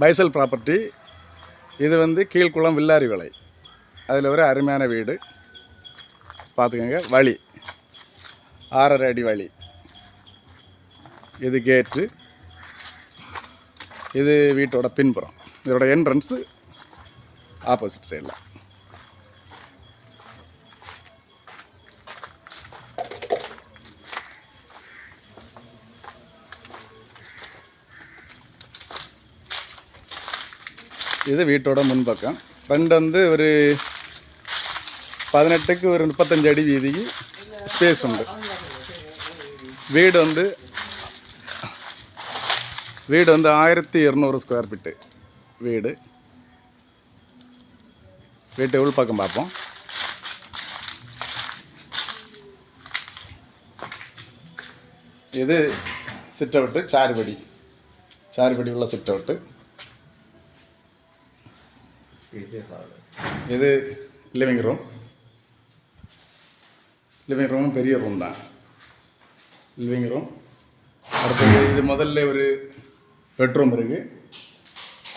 பைசல் property. இது வந்து கீழ்குளம் வில்லாரி விலை அதில் ஒரு அருமையான வீடு. பார்த்துக்கோங்க வழி. ஆறரை அடி வழி. இது கேட்டு இது வீட்டோட பின்புறம். இதோட என்ட்ரன்ஸு ஆப்போசிட் சைடில் இது வீட்டோட முன்பக்கம். ஃப்ரெண்ட் வந்து ஒரு பதினெட்டுக்கு ஒரு முப்பத்தஞ்சு அடி வீதிக்கு ஸ்பேஸ் உண்டு. வீடு வந்து வீடு வந்து ஆயிரத்தி இரநூறு ஸ்கொயர் ஃபீட்டு வீடு. வீட்டு உள்பக்கம் பார்ப்போம். இது சிட் அவுட்டு சாறுபடி சாறுபடி உள்ள சிட் அவுட்டு இது லிவிங் ரூம் லிவிங் ரூம் பெரிய ரூம் தான். லிவிங் ரூம் அடுத்தது இது முதல்ல ஒரு பெட்ரூம் இருக்குது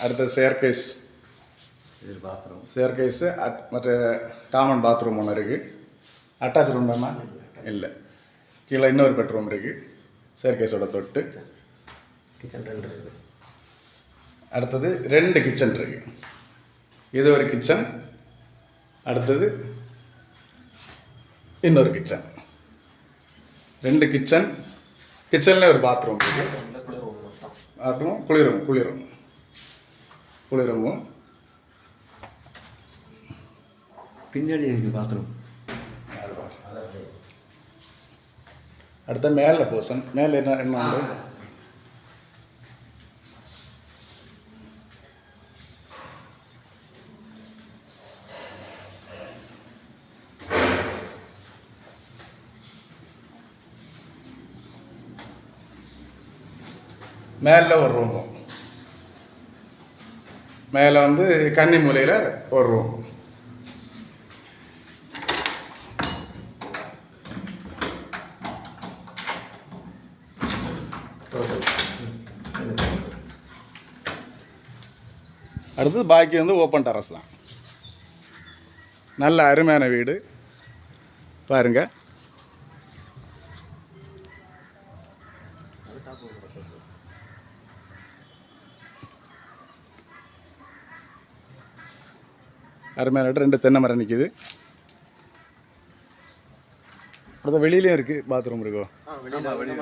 அடுத்தது சேர்கேஸ் இது பாத்ரூம் சேர்கேஸு அட் மற்ற காமன் பாத்ரூம் ஒன்று இருக்குது அட்டாச் ரூம் தானா? இல்லை. கீழே இன்னொரு பெட்ரூம் இருக்குது சேர்கேஸோட தொட்டு. கிச்சன் ரெண்டு இருக்குது அடுத்தது ரெண்டு கிச்சன் இருக்கு. இது ஒரு கிச்சன் அடுத்தது இன்னொரு கிச்சன் ரெண்டு கிச்சன் கிச்சனில் ஒரு பாத்ரூம் பாத்ரூம் குளிரும் குளிரும். குளிரமும் பின்னாடி இருக்குது பாத்ரூம் அடுத்த மேலே போர்ஷன் மேலே என்ன என்ன மேலே ஒரு ரூமு மேலே வந்து கன்னி மூலையில் ஒரு ரூம் அடுத்தது பாக்கி வந்து ஓப்பன் டெரஸ் தான். நல்ல அருமையான வீடு. பாருங்க. அருமையான ரெண்டு தென்னை மரம் நிற்கிது அடுத்த வெளியிலையும் இருக்குது பாத்ரூம் இருக்கோ?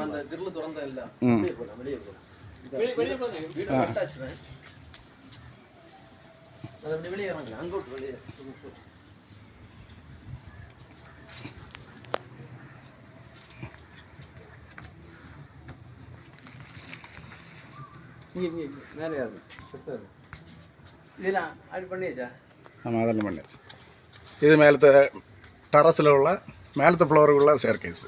அந்த திருளு திறந்த இல்ல. ம். வெளியே போலாம் வெளியே போலாம். வெளியே போலாம் வீடு அட்டாச்சுதான் அது அப்படி வெளியே இறங்க அங்க விட்டு வெளியே. இங்கே இங்கே இங்கே. மேலே இதெல்லாம் அப்படி பண்ணியாச்சா? നമ്മൾ അതെല്ലാം പണിയാച്ച് ഇത് മേലത്തെ ടെറസിലുള്ള മേലത്തെ ഫ്ലോറിലുള്ള സ്റ്റെയർ കേസ്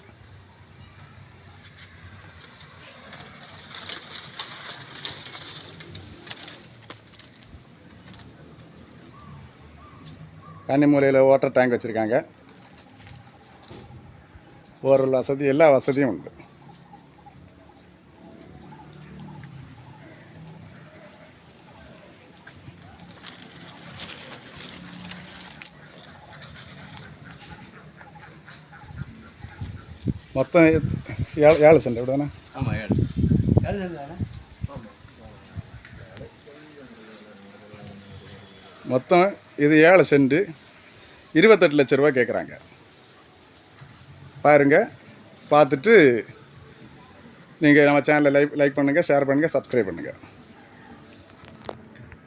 கன்னிமூலையில் வாட்டர் டேங்க் வச்சுருக்காங்க ஓரளவு வசதி எல்லா வசதியும் உண்டு மொத்தம் ஏழு ஏழு சென்ட் எப்படிதானே ஆமாம் ஏழு. ஏழு தானே ஆமாம் மொத்தம் இது ஏழு சென்ட் இருபத்தெட்டு லட்ச ரூபா கேட்குறாங்க பாருங்க பார்த்துட்டு நீங்கள் நம்ம சேனலை லைக் லைக் பண்ணுங்கள் ஷேர் பண்ணுங்கள் சப்ஸ்கிரைப் பண்ணுங்கள்